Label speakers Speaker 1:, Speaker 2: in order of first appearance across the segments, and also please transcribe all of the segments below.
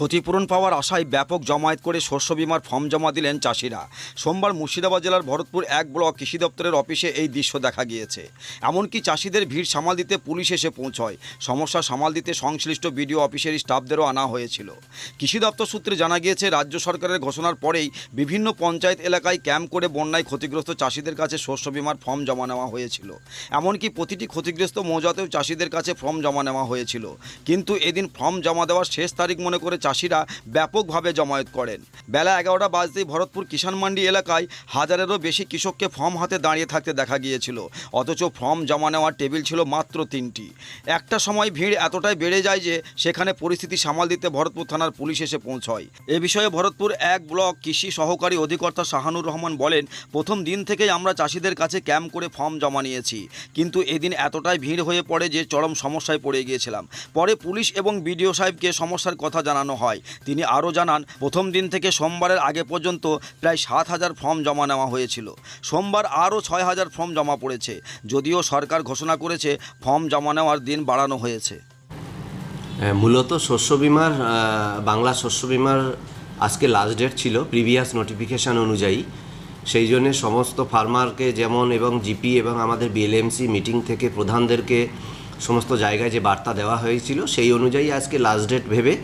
Speaker 1: ক্ষতিপূরণ পাওয়ার আশায় ব্যাপক জমায়েত করে শস্য বিমার ফর্ম জমা দিলেন চাষিরা। সোমবার মুর্শিদাবাদ জেলার ভরতপুর এক ব্লক কৃষি দপ্তরের অফিসে এই দৃশ্য দেখা গিয়েছে। এমনকি চাষিদের ভিড় সামাল দিতে পুলিশ এসে পৌঁছয়। সমস্যা সামাল দিতে সংশ্লিষ্ট বিডিও অফিসের স্টাফদেরও আনা হয়েছিল। কৃষি দপ্তর সূত্রে জানা গিয়েছে, রাজ্য সরকারের ঘোষণার পরেই বিভিন্ন পঞ্চায়েত এলাকায় ক্যাম্প করে বন্যায় ক্ষতিগ্রস্ত চাষিদের কাছে শস্য বিমার ফর্ম জমা নেওয়া হয়েছিল। এমনকি প্রতিটি ক্ষতিগ্রস্ত মৌজাতেও চাষিদের কাছে ফর্ম জমা নেওয়া হয়েছিল। কিন্তু এদিন ফর্ম জমা দেওয়ার শেষ তারিখ মনে করে চাষিরা ব্যাপকভাবে জমায়েত করেন। বেলা এগারোটা বাজতেই ভরতপুর কিষাণ মান্ডি এলাকায় হাজারেরও বেশি কৃষককে ফর্ম হাতে দাঁড়িয়ে থাকতে দেখা গিয়েছিল। অথচ ফর্ম জমা নেওয়ার টেবিল ছিল মাত্র তিনটি। একটা সময় ভিড় এতটাই বেড়ে যায় যে সেখানে পরিস্থিতি সামাল দিতে ভরতপুর থানার পুলিশ এসে পৌঁছয়। এ বিষয়ে ভরতপুর এক ব্লক কৃষি সহকারী অধিকর্তা শাহানুর রহমান বলেন, প্রথম দিন থেকেই আমরা চাষিদের কাছে ক্যাম্প করে ফর্ম জমা নিয়েছি। কিন্তু এদিন এতটাই ভিড় হয়ে পড়ে যে চরম সমস্যায় পড়ে গিয়েছিলাম। পরে পুলিশ এবং বিডিও সাহেবকে সমস্যার কথা জানানো হয়। তিনি আরও জানান প্রথম দিন থেকে সোমবারের আগে পর্যন্ত প্রায় সাত হাজার ফর্ম জমা নেওয়া হয়েছিল। সোমবার আরও ছয় হাজার ফর্ম জমা পড়েছে। যদিও সরকার ঘোষণা করেছে ফর্ম জমা নেওয়ার দিন বাড়ানো হয়েছে।
Speaker 2: হ্যাঁ, মূলত শস্য বিমার বাংলা শস্য বিমার আজকে লাস্ট ডেট ছিল প্রিভিয়াস নোটিফিকেশান অনুযায়ী। সেই জন্য সমস্ত ফার্মারকে যেমন এবং জিপি এবং আমাদের বিএলএমসি মিটিং থেকে প্রধানদেরকে সমস্ত জায়গায় যে বার্তা দেওয়া হয়েছিল, সেই অনুযায়ী আজকে লাস্ট ডেট ভেবে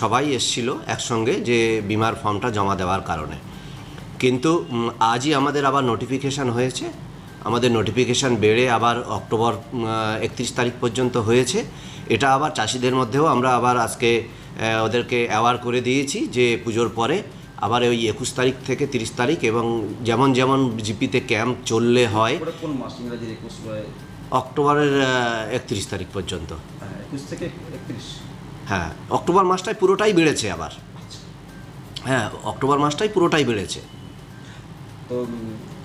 Speaker 2: সবাই এসছিল একসঙ্গে যে বিমার ফর্মটা জমা দেওয়ার কারণে। কিন্তু আজই আমাদের আবার নোটিফিকেশান হয়েছে। আমাদের নোটিফিকেশান বেড়ে আবার অক্টোবর একত্রিশ তারিখ পর্যন্ত হয়েছে। এটা আবার চাষিদের মধ্যেও আমরা আবার আজকে ওদেরকে অ্যাওয়ার করে দিয়েছি যে পুজোর পরে আবার ওই একুশ তারিখ থেকে তিরিশ তারিখ এবং যেমন যেমন জিপিতে ক্যাম্প চললে হয় অক্টোবরের একত্রিশ তারিখ পর্যন্ত।
Speaker 1: থেকে একত্রিশ।
Speaker 2: হ্যাঁ অক্টোবর মাসটাই পুরোটাই বেড়েছে আবার। হ্যাঁ অক্টোবর মাসটাই পুরোটাই বেড়েছে।
Speaker 3: তো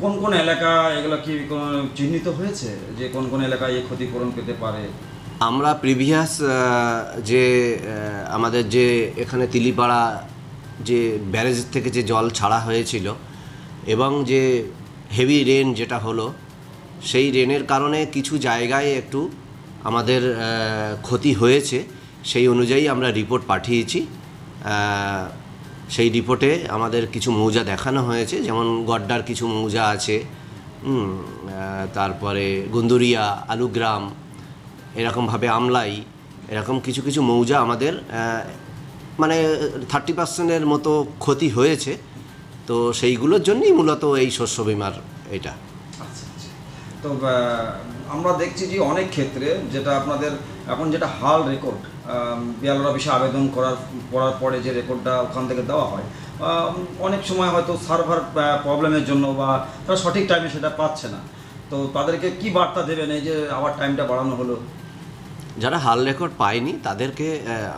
Speaker 3: কোন কোন এলাকা এগুলো কি চিহ্নিত হয়েছে? যে কোন কোন এলাকায় এই ক্ষতিপূরণ পেতে পারে?
Speaker 2: আমরা প্রিভিয়াস যে আমাদের যে এখানে তিলিপাড়া যে ব্যারেজ থেকে যে জল ছাড়া হয়েছিল এবং যে হেভি রেন যেটা হলো সেই রেনের কারণে কিছু জায়গায় একটু আমাদের ক্ষতি হয়েছে। সেই অনুযায়ী আমরা রিপোর্ট পাঠিয়েছি। সেই রিপোর্টে আমাদের কিছু মৌজা দেখানো হয়েছে, যেমন গড্ডার কিছু মৌজা আছে তারপরে গুন্দুরিয়া, আলুগ্রাম, এরকমভাবে আমলাই, এরকম কিছু কিছু মৌজা আমাদের মানে থার্টি পার্সেন্টের মতো ক্ষতি হয়েছে। তো সেইগুলোর জন্যই মূলত এই শস্য বিমার এটা।
Speaker 3: তো আমরা দেখছি যে অনেক ক্ষেত্রে যেটা আপনাদের এখন যেটা হাল রেকর্ড বিয়ালর অফিসে আবেদন করার করার পরে যে রেকর্ডটা ওখান থেকে দেওয়া হয় অনেক সময় হয়তো সার্ভার প্রবলেমের জন্য বা তারা সঠিক টাইমে সেটা পাচ্ছে না। তো তাদেরকে কি বার্তা দেবেন এই যে আবার টাইমটা বাড়ানো হলো?
Speaker 2: যারা হাল রেকর্ড পায়নি, তাদেরকে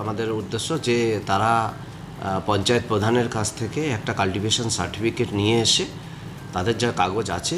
Speaker 2: আমাদের উদ্দেশ্য যে তারা পঞ্চায়েত প্রধানের কাছ থেকে একটা কাল্টিভেশন সার্টিফিকেট নিয়ে এসে তাদের যা কাগজ আছে